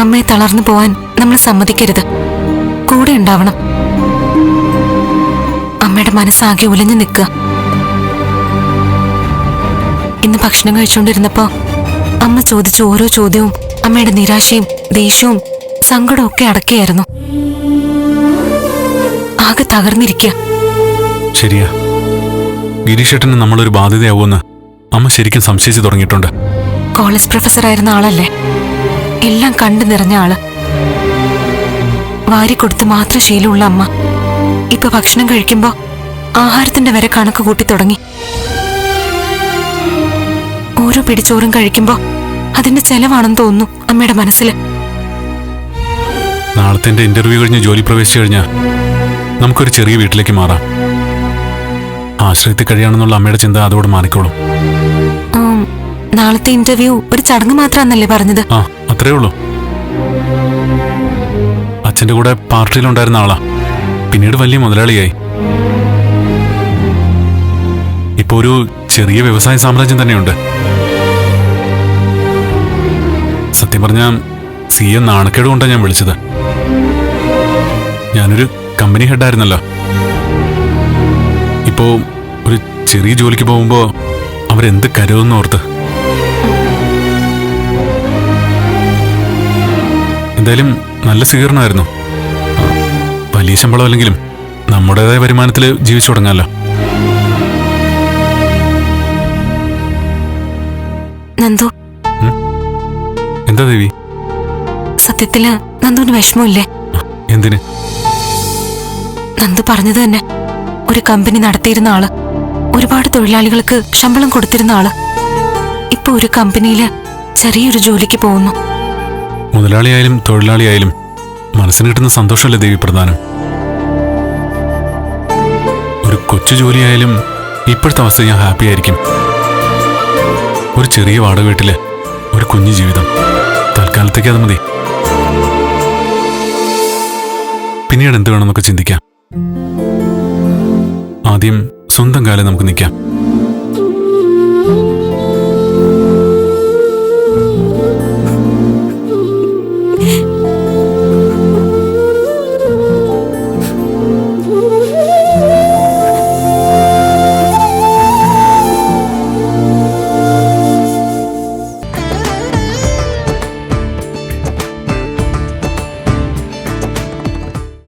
അമ്മയെ തളർന്നു പോവാൻ നമ്മൾ സമ്മതിക്കരുത്. കൂടെ ഉണ്ടാവണം. അമ്മയുടെ മനസ്സാകെ ഉലഞ്ഞു നിൽക്കുക. ഇന്ന് ഭക്ഷണം കഴിച്ചുകൊണ്ടിരുന്നപ്പോ അമ്മ ചോദിച്ച ഓരോ ചോദ്യവും അമ്മയുടെ നിരാശയും ദേഷ്യവും സങ്കടവും ഒക്കെ അടക്കിയായിരുന്നു. ആകെ തകർന്നിരിക്കുക. ശരിയാ. ഗിരീഷേട്ടന് നമ്മളൊരു ബാധ്യതയാവുമെന്ന് അമ്മ ശരിക്കും സംശയിച്ചു തുടങ്ങിയിട്ടുണ്ട്. കോളേജ് പ്രൊഫസർ ആയിരുന്ന ആളല്ലേ? എല്ലാം കണ്ടു നിറഞ്ഞ ആൾ. വാരി കൊടുത്ത് മാത്രം ശീലമുള്ള അമ്മ. ഇപ്പൊ ഭക്ഷണം കഴിക്കുമ്പോ ആഹാരത്തിന്റെ വരെ കണക്ക് കൂട്ടി തുടങ്ങി. ഓരോ പിടിച്ചോറും കഴിക്കുമ്പോ അതിന്റെ ചെലവാണെന്ന് തോന്നുന്നു അമ്മയുടെ മനസ്സിൽ നാളത്തെ ഇന്റർവ്യൂ കഴിഞ്ഞ് ജോലി പ്രവേശിച്ചു കഴിഞ്ഞാൽ നമുക്കൊരു ചെറിയ വീട്ടിലേക്ക് മാറാം. ആശ്രയത്തിൽ കഴിയാണെന്നുള്ള അമ്മയുടെ ചിന്ത അതോട് മാറിക്കോളും. നാളത്തെ ഇന്റർവ്യൂ ഒരു ചടങ്ങ് മാത്രമാണെന്നല്ലേ പറഞ്ഞത്? ആ അത്രേ ഉള്ളൂ. അച്ഛന്റെ കൂടെ പാർട്ടിയിലുണ്ടായിരുന്ന ആളാ. പിന്നീട് വലിയ മുതലാളിയായി. ഇപ്പൊ ഒരു ചെറിയ വ്യവസായ സാമ്രാജ്യം തന്നെയുണ്ട്. സത്യം പറഞ്ഞ സി എ നാണക്കേട് കൊണ്ടാണ് ഞാൻ വിളിച്ചത്. ഞാനൊരു കമ്പനി ഹെഡായിരുന്നല്ലോ. ഇപ്പോ ഒരു ചെറിയ ജോലിക്ക് പോകുമ്പോ അവരെന്ത് കരുതെന്ന് ഓർത്ത് എന്തായാലും നല്ല സ്വീകരണമായിരുന്നു. വലിയ ശമ്പളം അല്ലെങ്കിലും നമ്മുടേതായ വരുമാനത്തിൽ ജീവിച്ചു തുടങ്ങാമല്ലോ നന്ദു. എന്താ ദേവി? സത്യത്തിൽ നന്ദുവിന് വിഷമമില്ലേ? എന്തിന്? നന്ദു പറഞ്ഞത് തന്നെ. ഒരു കമ്പനി നടത്തിയിരുന്ന ആൾ ഒരുപാട് തൊഴിലാളികൾക്ക് ശമ്പളം കൊടുത്തിരുന്ന ആൾ. ഇപ്പൊ ഒരു കമ്പനിയിൽ ചെറിയൊരു ജോലിക്ക് പോകുന്നു. മുതലാളിയായാലും തൊഴിലാളിയായാലും മനസ്സിന് കിട്ടുന്ന സന്തോഷമല്ലേ ദേവി പ്രധാനം? ഒരു കൊച്ചു ജോലിയായാലും ഇപ്പോഴത്തെ അവസ്ഥ ഞാൻ ഹാപ്പി ആയിരിക്കും. ഒരു ചെറിയ വാടക വീട്ടിൽ ഒരു കുഞ്ഞു ജീവിതം. തൽക്കാലത്തേക്ക് അത് മതി. പിന്നീട് എന്ത് വേണമെന്നൊക്കെ ചിന്തിക്കാം. ആദ്യം സ്വന്തം കാലം നമുക്ക് നിൽക്കാം.